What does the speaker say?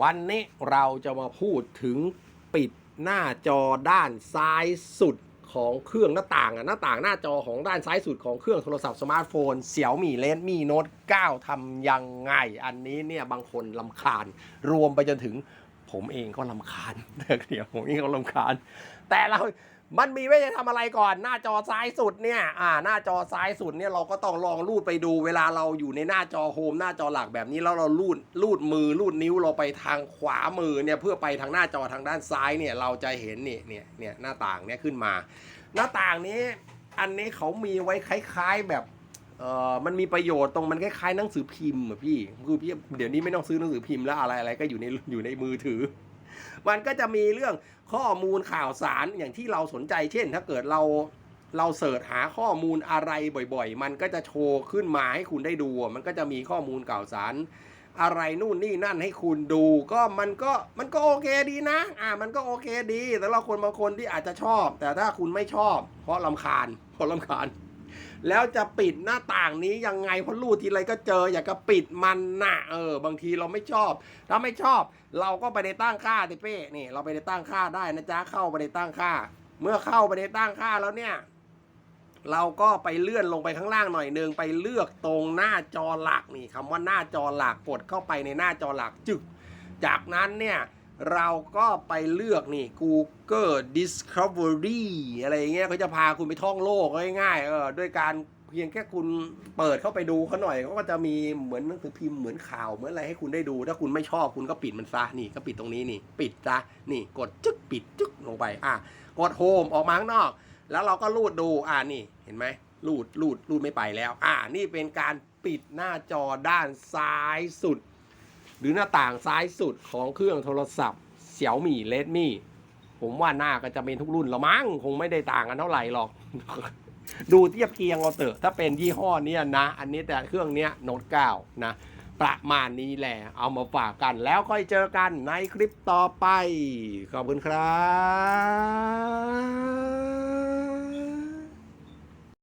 วันนี้เราจะมาพูดถึงปิดหน้าจอด้านซ้ายสุดของเครื่องหน้าต่างอะหน้าต่างหน้าจอของด้านซ้ายสุดของเครื่องโทรศัพท์สมาร์ทโฟนเสี่ยวมี่เลนมี่โน้ต9ทำยังไง อันนี้เนี่ยบางคนลำคาญ รวมไปจนถึงผมเองก็ลำคาญเดี๋ยวผมเองก็ลำคาญ แต่เรา มันมีไว้จะทำอะไรก่อน หน้าจอซ้ายสุดเนี่ย อ่า หน้าจอซ้ายสุดเนี่ยเราก็ต้องลองลูดไปดูเวลาเราอยู่ในหน้าจอโฮมหน้าจอหลักแบบนี้แล้วเราลูดลูดมือลูดนิ้วเราไปทางขวามือเนี่ยเพื่อไปทางหน้าจอทางด้านซ้ายเนี่ยเราจะเห็นนี่เนี่ยเนี่ยหน้าต่างเนี่ยขึ้นมา หน้าต่างนี้อันนี้เขามีไว้คล้าย ๆแบบเอ่อมันมีประโยชน์ตรงมันคล้ายๆหนังสือพิมพ์อะพี่คือพี่เดี๋ยวนี้ไม่ต้องซื้อหนังสือพิมพ์แล้วอะไรอะไรก็อยู่ในอยู่ในมือถือ มันก็จะมีเรื่องข้อมูลข่าวสารอย่างที่เราสนใจ เช่น ถ้าเกิดเราเราเสิร์ชหาข้อมูลอะไรบ่อยๆ มันก็จะโชว์ขึ้นมาให้คุณได้ดู มันก็จะมีข้อมูลข่าวสาร อะไรนู่นนี่นั่นให้คุณดู ก็มันก็มันก็โอเคดีนะ อ่า มันก็โอเคดี แต่เราคนบางคนที่อาจจะชอบ แต่ถ้าคุณไม่ชอบ เพราะลำคาญเพราะลำคาญ แล้วจะปิดหน้าต่างนี้ยังไงเพราะรูทีไรก็เจออยากจะปิดมันนะเออ บางทีเราไม่ชอบ ถ้าไม่ชอบ เราก็ไปในตั้งค่าติเป้นี่ เราไปในตั้งค่าได้นะจ๊ะเข้าไปในตั้งค่า เมื่อเข้าไปในตั้งค่าแล้วเนี่ยเราก็ไปเลื่อนลงไปข้างล่างหน่อยหนึงไปเลือกตรงหน้าจอหลักนี่คำว่าหน้าจอหลักกดเข้าไปในหน้าจอหลักจึก จากนั้นเนี่ย เราก็ไปเลือกนี่ Google Discovery อะไรเงี้ยเขาจะพาคุณไปท่องโลกง่ายๆเออด้วยการเพียงแค่คุณเปิดเข้าไปดูเขาหน่อยเขาก็จะมีเหมือนหนังสือพิมพ์เหมือนข่าวเหมือนอะไรให้คุณได้ดู ถ้าคุณไม่ชอบคุณก็ปิดมันซะนี่ก็ปิดตรงนี้นี่ ปิดซะนี่กดจึ๊กปิดจึ๊กลงไป อะกดโฮมออกมาข้างนอก แล้วเราก็ลูดดูอ่านี่เห็นไหมลูดลูดลูดไม่ไปแล้ว อ่านี่เป็นการปิดหน้าจอด้านซ้ายสุด หรือหน้าต่างซ้ายสุดของเครื่องโทรศัพท์เสี่ยวมี่เลดมี่ผมว่าหน้าก็จะเป็นทุกรุ่นละมั้งคงไม่ได้ต่างกันเท่าไหร่หรอก ดูเทียบเคียงเอาเถอะถ้าเป็นยี่ห้อเนี้ยนะ อันนี้แต่เครื่องเนี้ยโน้ตเก้านะประมาณนี้แหละ เอามาฝากกันแล้วค่อยเจอกันในคลิปต่อไป ขอบคุณครับ